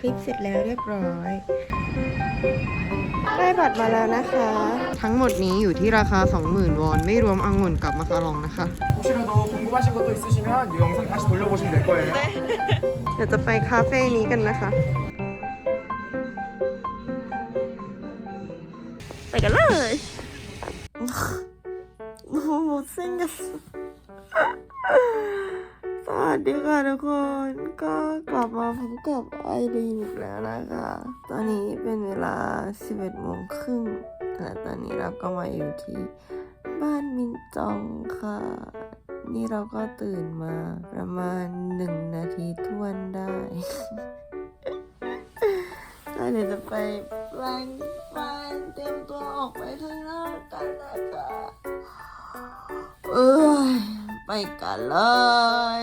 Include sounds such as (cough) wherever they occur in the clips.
คลิปเสร็จแล้วเรียบร้อย ได้บัตรมาแล้วนะคะ ทั้งหมดนี้อยู่ที่ราคา 20,000 วอน ไม่รวมองุ่นกับมะคารองนะคะ 혹시라도 궁금하신 것도 있으시면 이 영상 다시 돌려보시면 될 거예요. เดี๋ยวจะไปคาเฟ่นี้กันนะคะ ไปกันเลย โอ้โหหมดเส้นกันสวัสดีค่ะทุกคน ก็กลับมาพบ น กับไอรีนอีกแล้วนะคะ ตอนนี้เป็นเวลา 11โมงครึ่งและตอนนี้เราก็มาอยู่ที่บ้านมินจองค่ะ นี่เราก็ตื่นมาประมาณหนึ่งนาทีทวนได้ก็เดี๋ยวจะไปแปลงฟันเตรียมตัวออกไปข้างนอกกันนะคะเอ้ยไปกันเลย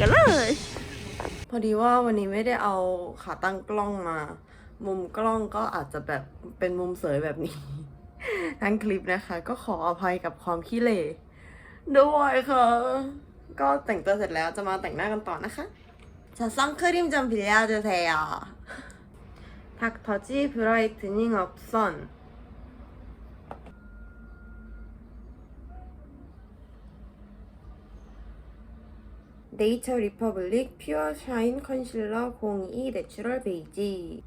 กันเลย พอดีว่าวันนี้ไม่ได้เอาขาตั้งกล้องมา มุมกล้องก็อาจจะแบบเป็นมุมเสยแบบนี้ ทั้งคลิปนะคะ ก็ขออภัยกับความขี้เหร่ด้วยค่ะ ก็แต่งตัวเสร็จแล้วจะมาแต่งหน้ากันต่อนะคะ자 선크림 좀 빌려주세요 닥터지 브라이트닝 업선 네이처 리퍼블릭 퓨어 샤인 컨실러 02 내추럴 베이지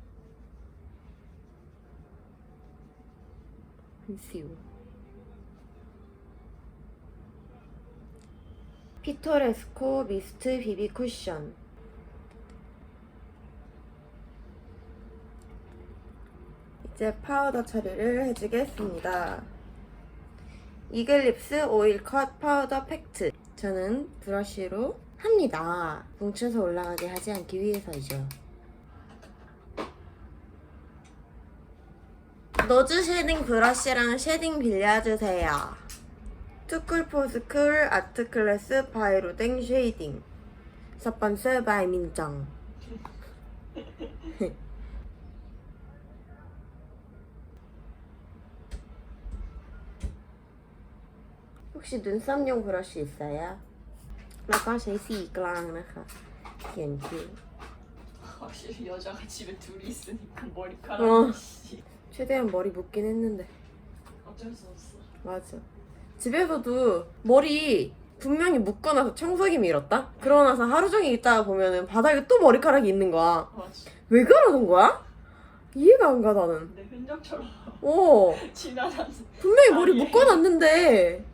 한시우 피토레스코 미스트 비비 쿠션 이제 파우더 처리를 해주겠습니다. 이글립스 오일 컷 파우더 팩트. 저는 브러쉬로 합니다. 뭉쳐서 올라가게 하지 않기 위해서이죠. 노즈 쉐딩 브러쉬랑 쉐딩 빌려주세요. 투쿨포스쿨 아트클래스 바이로댕 쉐이딩. 스폰서 바이 민정. (laughs) 혹시 눈썹용 브러쉬 있어요? แล้วก็ใช้สีกลางนะคะ เขียนคิ้ว 확실히 여자가 집에 둘이 있으니까 머리카락 어. 씨 최대한 머리 묶긴 했는데 어쩔 수 없어. 맞아 집에서도 머리 분명히 묶어놔서 청소기 밀었다? 그러고 나서 하루 종일 있다가 보면은 바닥에 또 머리카락이 있는 거야 맞아. 왜 그러는 거야? 이해가 안 가 나는 내 흔적처럼 어 (laughs) 지나가는. 분명히 머리 아니. 묶어놨는데 어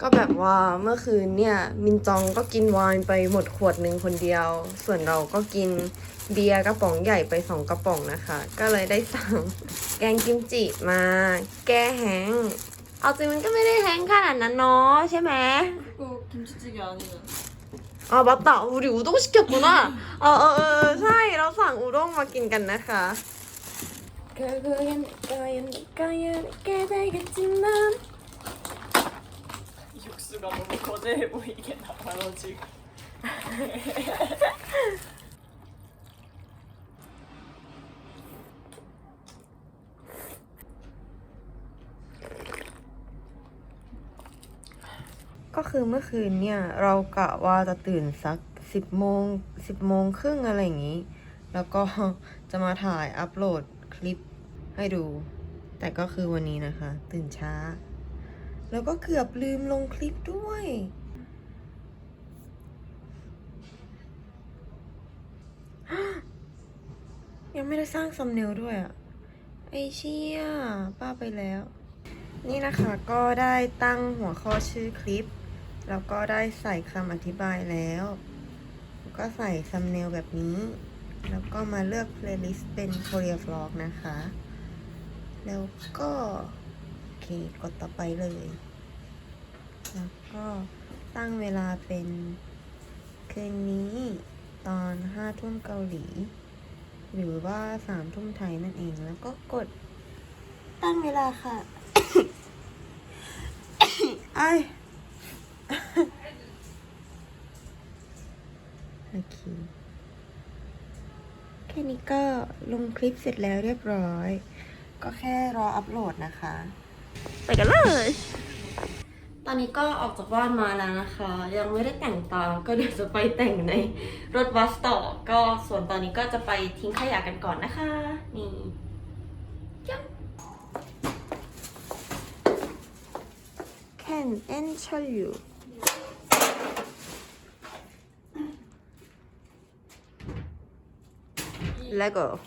ก็แบบว่าเมื่อคืนเนี่ยมินจองก็กินไวน์ไปหมดขวดหนึ่งคนเดียว ส่วนเราก็กินเบียร์กระป๋องใหญ่ไปสองกระป๋องนะคะ ก็เลยได้สั่ง แกงกิมจิมา แก้แห้ง เอาจริงมันก็ไม่ได้แห้งขนาดนั้นเนาะใช่ไหม 꼭 김치찌개 아니면 아 맞다 우리 우동 시켰구나 어, 어, 어, 어, 사이เราสั่งอุด้งมากินกันนะคะ 결국엔 이거야 이거야 이게 되겠지만 육수가 너무 거대해 보이게 나와요 지금. ก็คือเมื่อคืนเนี่ย เรากะว่าจะตื่นสัก สิบโมงสิบโมงครึ่งอะไรอย่างนี้ แล้วก็ จะมาถ่ายอัปโหลด คลิปให้ดู แต่ก็คือวันนี้นะคะ ตื่นช้า แล้วก็เกือบลืมลงคลิปด้วยยังไม่ได้สร้างซัมเนลด้วยอะไอเชี่ยป้าไปแล้ว นี่นะคะก็ได้ตั้งหัวข้อชื่อคลิป แล้วก็ได้ใส่คำอธิบายแล้วแล้วก็ใส่ซัมเนลแบบนี้ แล้วก็มาเลือก playlist เป็น Korea Vlog นะคะ แล้วก็ โอเค กดต่อไปเลย แล้วก็ตั้งเวลาเป็น คืนนี้ตอนห้าทุ่มเกาหลี หรือว่าสามทุ่มไทยนั่นเอง แล้วก็กด ตั้งเวลาค่ะไอโอเค แค่นี้ก็ลงคลิปเสร็จแล้วเรียบร้อย ก็แค่รออัปโหลดนะคะ ไปกันเลย ตอนนี้ก็ออกจากบ้านมาแล้วนะคะ ยังไม่ได้แต่งตา ก็เดี๋ยวจะไปแต่งในรถบัสต่อ ก็ส่วนตอนนี้ก็จะไปทิ้งขยะกันก่อนนะคะ นี่ยับ Can enter you Lego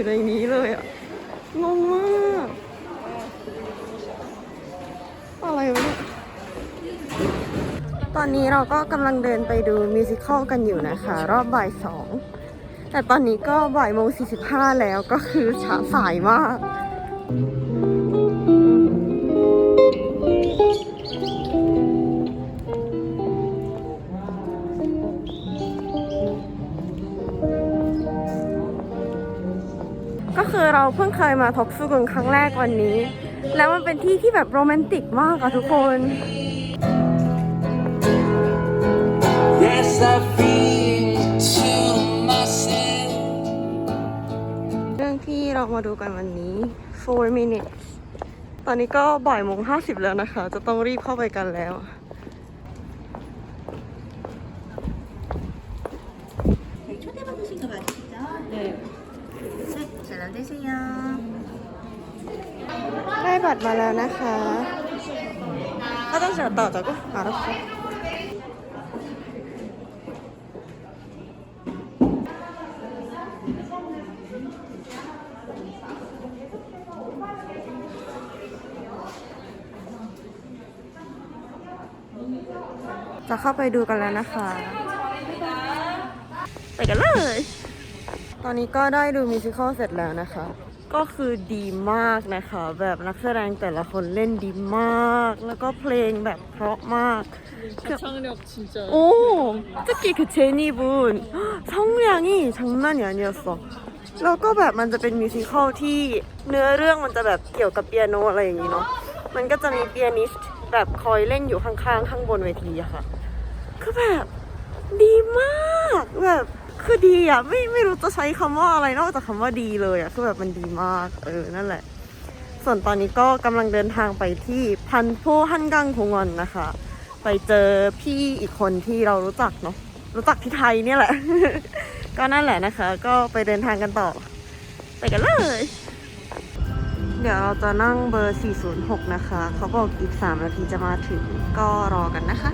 อยู่ในนี้เลยอะงงมาก อะไรวะเนี่ย ตอนนี้เราก็กำลังเดินไปดูมิวสิควลกันอยู่นะคะ รอบบ่ายสอง แต่ตอนนี้ก็บ่ายโมงสี่สิบห้าแล้วก็คือช้าสายมาก เราเพิ่งเคยมาทบสุกุนครั้งแรกวันนี้ แล้วมันเป็นที่ที่แบบโรแมนติกมากอะทุกคน Yes, I feel to myself. เรื่องที่เรามาดูกันวันนี้ 4 minutes ตอนนี้ก็บ่ายโมงห้าสิบแล้วนะคะ จะต้องรีบเข้าไปกันแล้ว นิยา ได้บัตรมาแล้วนะคะถ้าต้องเสิร์ต่อจากก็หาแล้วค่ะจะเข้าไปดูกันแล้วนะคะ ไปกันเลย ตอนนี้ก็ได้ดูมิวสิควลเสร็จแล้วนะคะ ก็คือดีมากนะคะ แบบนักแสดงแต่ละคนเล่นดีมาก แล้วก็เพลงแบบเพราะมาก 창력 진짜 오! 특히 그 제니 분 성량이 장난이 아니었어. แล้วก็แบบมันจะเป็นมิวสิควลที่เนื้อเรื่องมันจะแบบเกี่ยวกับเปียโนอะไรอย่างนี้เนาะ มันก็จะมีเปียนิสต์แบบคอยเล่นอยู่ข้างๆ ข้างบนเวทีอะค่ะ คือแบบดีมากแบบ คือดีอะไม่ไม่รู้จะใช้คำว่าอะไรนอกจากคำว่าดีเลยอะคือแบบมันดีมากเออนั่นแหละ ส่วนตอนนี้ก็กำลังเดินทางไปที่พันโพฮันกังคงอนนะคะ ไปเจอพี่อีกคนที่เรารู้จักเนาะรู้จักที่ไทยเนี่ยแหละ ก็นั่นแหละนะคะ ก็ไปเดินทางกันต่อ ไปกันเลย เดี๋ยวเราจะนั่งเบอร์ 406 นะคะ เขาบอกอีก 3 นาทีจะมาถึงก็รอกันนะคะ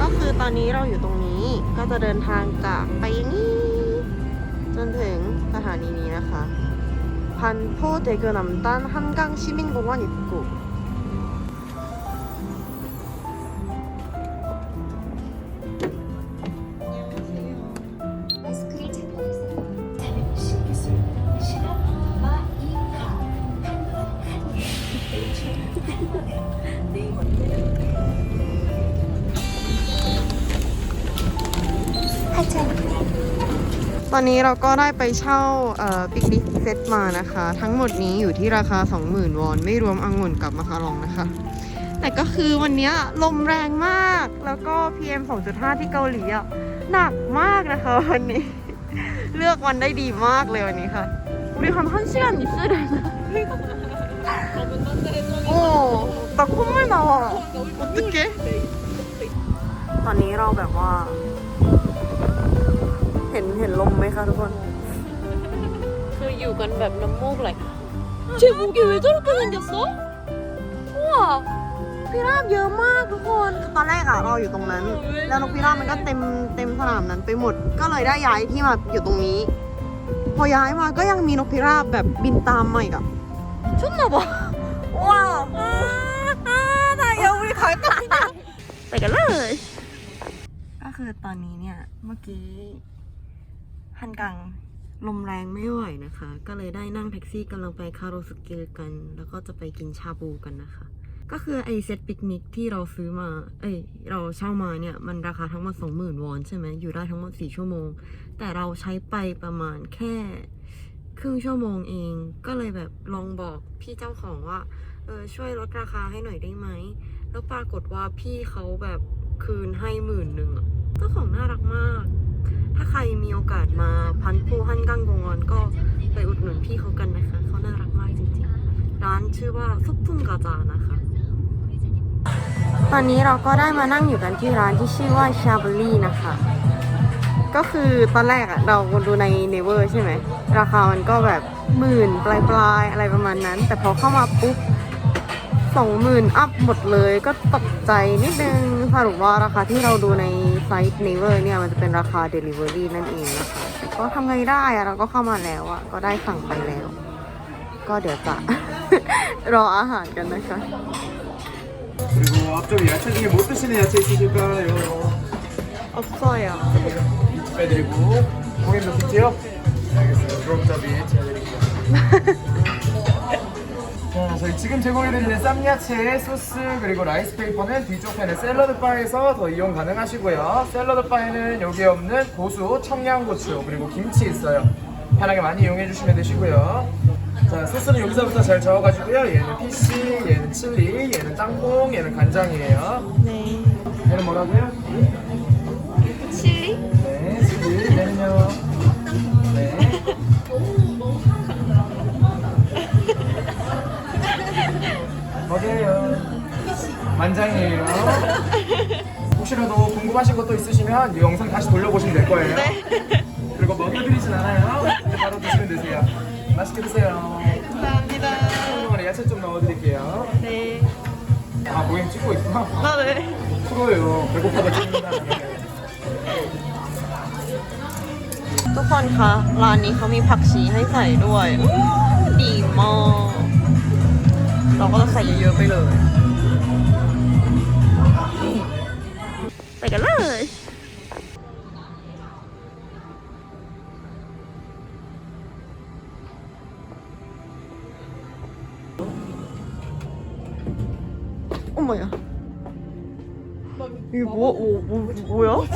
ก็คือตอนนี้เราอยู่ตรงนี้ก็จะเดินทางจากไปนี่จนถึงสถานีนี้นะคะพันโพเดเกนำตันฮันกังชิมินกงวันอิกุ อนนี้เราก็ได้ไปเช่าเอ่อปิกนิกเซตมานะคะ ทั้งหมดนี้อยู่ที่ราคา 20,000 วอน ไม่รวมองุ่นกับมะคาลองนะคะ แต่ก็คือวันเนี้ยลมแรงมาก แล้วก็ PM 2.5 ที่เกาหลีอ่ะ หนักมากนะคะวันนี้ เลือกวันได้ดีมากเลยวันนี้ค่ะ우리한한시간있으려나 어, 나 콧물 나와. 어떡해? ตอนนี้เราแบบว่า เ ็นเห็นลมไหมคะทุกคน คืออยู่กันแบบน้ำมูกไหลเชฟบุกิเวจุกันยังโซว้าพิราบเยอะมากทุกคนตอนแรกอะเราอยู่ตรงนั้น แล้วนกพิราบมันก็เต็มเต็มสนามนั้นไปหมด ก็เลยได้ย้ายที่มาอยู่ตรงนี้ พอย้ายมาก็ยังมีนกพิราบแบบบินตามมาอีกอะชุดหนอบว้าวตายเอาไปขายตานไปกันเลย ก็คือตอนนี้เนี่ยเมื่อกี้ ฮันกังลมแรงไม่ไหวนะคะ ก็เลยได้นั่งแท็กซี่กำลังไปคาโรสุเกะกัน แล้วก็จะไปกินชาบูกันนะคะ ก็คือไอเซตปิกนิกที่เราซื้อมา เอ้ย เราเช่ามาเนี่ย มันราคาทั้งหมด20,000 วอนใช่ไหมอยู่ได้ทั้งหมด 4 ชั่วโมง แต่เราใช้ไปประมาณแค่ครึ่งชั่วโมงเอง ก็เลยแบบลองบอกพี่เจ้าของว่า เออช่วยลดราคาให้หน่อยได้ไหม แล้วปรากฏว่าพี่เขาแบบคืนให้หมื่นหนึ่งเจ้าของน่ารักมาก ถ้าใครมีโอกาสมาพันปูฮันกังกงอนก็ไปอุดหนุนพี่เขากันนะคะ เขาน่ารักมากจริงๆ ร้านชื่อว่าซุปพุ่มกาจานะคะ ตอนนี้เราก็ได้มานั่งอยู่กันที่ร้านที่ชื่อว่าชาบลี่นะคะ ก็คือตอนแรกอะเราดูในเนเวอร์ใช่ไหม ราคามันก็แบบหมื่นปลายๆอะไรประมาณนั้น แต่พอเข้ามาปุ๊บสองหมื่นอัพหมดเลยก็ตกใจนิดนึงสรุปว่าราคาที่เราดูใน ไซต์เนเวอร์เนี่ย มันจะเป็นราคา Delivery นั่นเองนะคะแต่ก็ทำไงได้อะเราก็เข้ามาแล้วอะก็ได้สั่งไปแล้ว ก็เดี๋ยวจะ รออาหารกันนะคะ 그리고 앞쪽에 야채 중에 못 드시는 야채 있으실까요? 없어요. 빼드리고 고객도 kit요? 알겠습니다. 드롭잡이 제해드릴게요. 자, 저희 지금 제공해드리는 쌈야채, 소스, 그리고 라이스 페이퍼는 뒤쪽 편에 샐러드 바에서 더 이용 가능하시고요. 샐러드 바에는 여기에 없는 고수, 청양고추, 그리고 김치 있어요. 편하게 많이 이용해 주시면 되시고요. 자, 소스는 여기서부터 잘 저어가지고요. 얘는 피쉬, 얘는 칠리, 얘는 땅콩, 얘는 간장이에요. 네. 얘는 뭐라고요? 뭐게요? 만장이에요. 혹시라도 궁금하신 것도 있으시면 이 영상 다시 돌려보시면 될 거예요. 그리고 먹여드리진 않아요. 그냥 바로 드시면 되세요. 맛있게 드세요. 감사합니다. 한동안에 야채 좀 넣어드릴게요. 네. 아, 모임 찍고 있구나. 아, 네. 프로예요. 배고파도 찍는다. ทุกคนคะ ร้านนี้เขามีผักชีให้ใส่ด้วยอู้ดีมาก เราก็จะใส่เยอะๆไปเลย ไปกันเลย 어머야. 이게 뭐, 뭐, 뭐, 뭐야?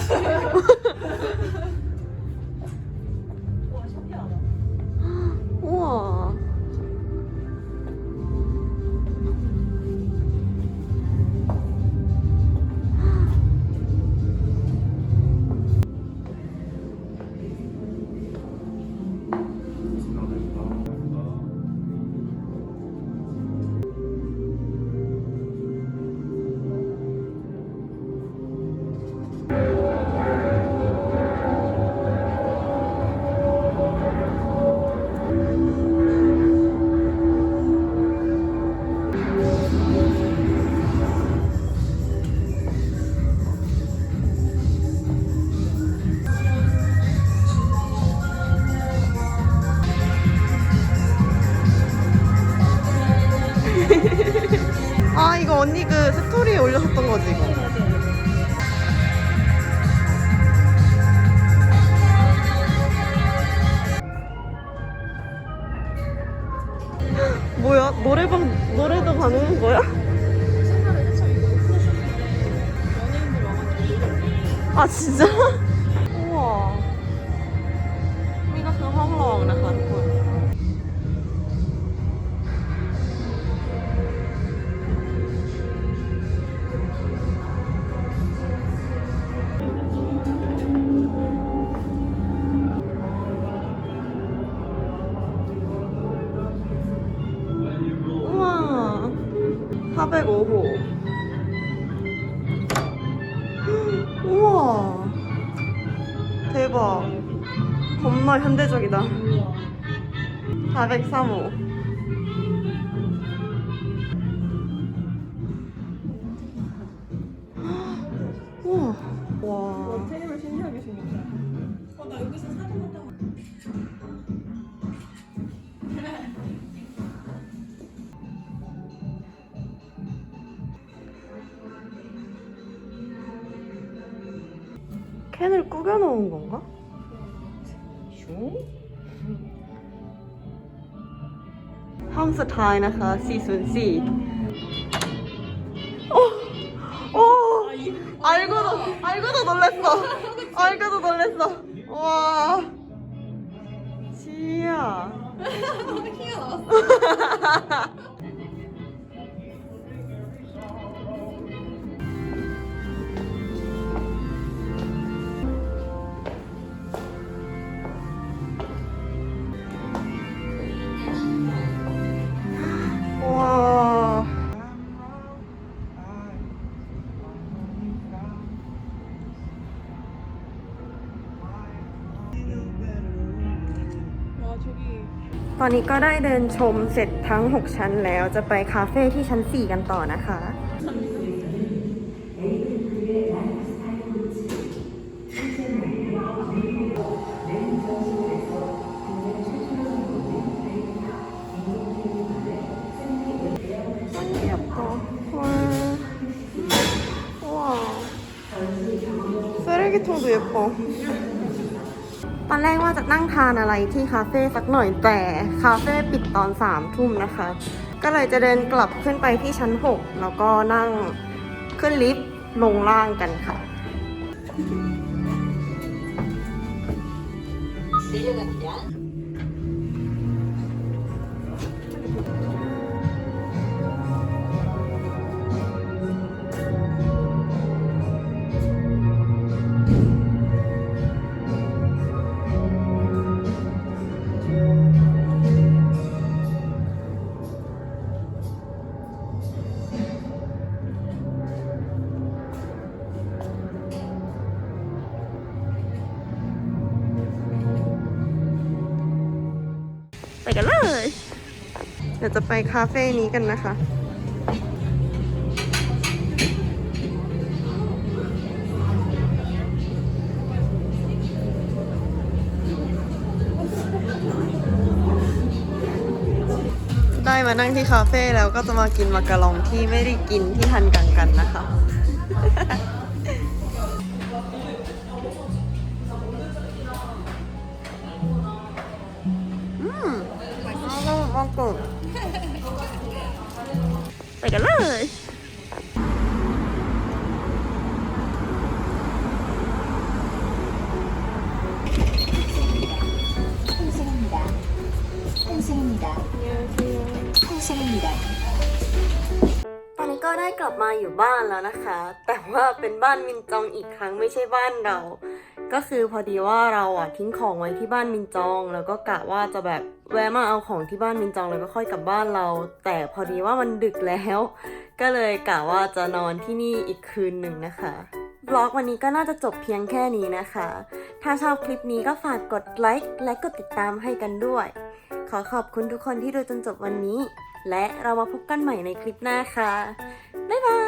언니 그 스토리에 올렸었던 거지 이거 뭐야 노래방 노래도 가는 거야? 아 진짜? 405. 우와. 대박. 겁나 현대적이다. 403호. 캔을 꾸겨 놓은 건가? 슝? 함수 타인에서 시순 씨. 어, 어, 알고도 알고도 놀랬어. 알고도 놀랬어. 와, 지야. 귀여워. (laughs) (laughs) อนนี้ก็ได้เดินชมเสร็จทั้ง 6 ชั้นแล้วจะไปคาเฟ่ที่ชั้น 4 กันต่อนะคะ 예뻐. 와. 우와. 쓰레기통도 예뻐. ตอนแรกว่าจะนั่งทานอะไรที่คาเฟ่สักหน่อยแต่คาเฟ่ปิดตอนสามทุ่มนะคะ ก็เลยจะเดินกลับขึ้นไปที่ชั้น 6 แล้วก็นั่งขึ้นลิฟต์ลงล่างกันค่ะ จะไปคาเฟ่นี้กันนะคะ ได้มานั่งที่คาเฟ่แล้วก็จะมากินมากะลองที่ไม่ได้กินที่ทันกังกันนะคะ อืมอร่อยมากเลย ไปกันเลยตอนนี้ก็ได้กลับมาอยู่บ้านแล้วนะคะ แต่ว่าเป็นบ้านมินจองอีกครั้งไม่ใช่บ้านเรา ก็คือพอดีว่าเราอะทิ้งของไว้ที่บ้านมินจอง แล้วก็กะว่าจะแบบแวะมาเอาของที่บ้านมินจองแล้วก็ค่อยกลับบ้านเรา แต่พอดีว่ามันดึกแล้ว ก็เลยกะว่าจะนอนที่นี่อีกคืนหนึ่งนะคะบล็อกวันนี้ก็น่าจะจบเพียงแค่นี้นะคะ ถ้าชอบคลิปนี้ก็ฝากกดไลค์และกดติดตามให้กันด้วย ขอขอบคุณทุกคนที่ดูจนจบวันนี้ และเรามาพบกันใหม่ในคลิปหน้าค่ะ บ๊ายบาย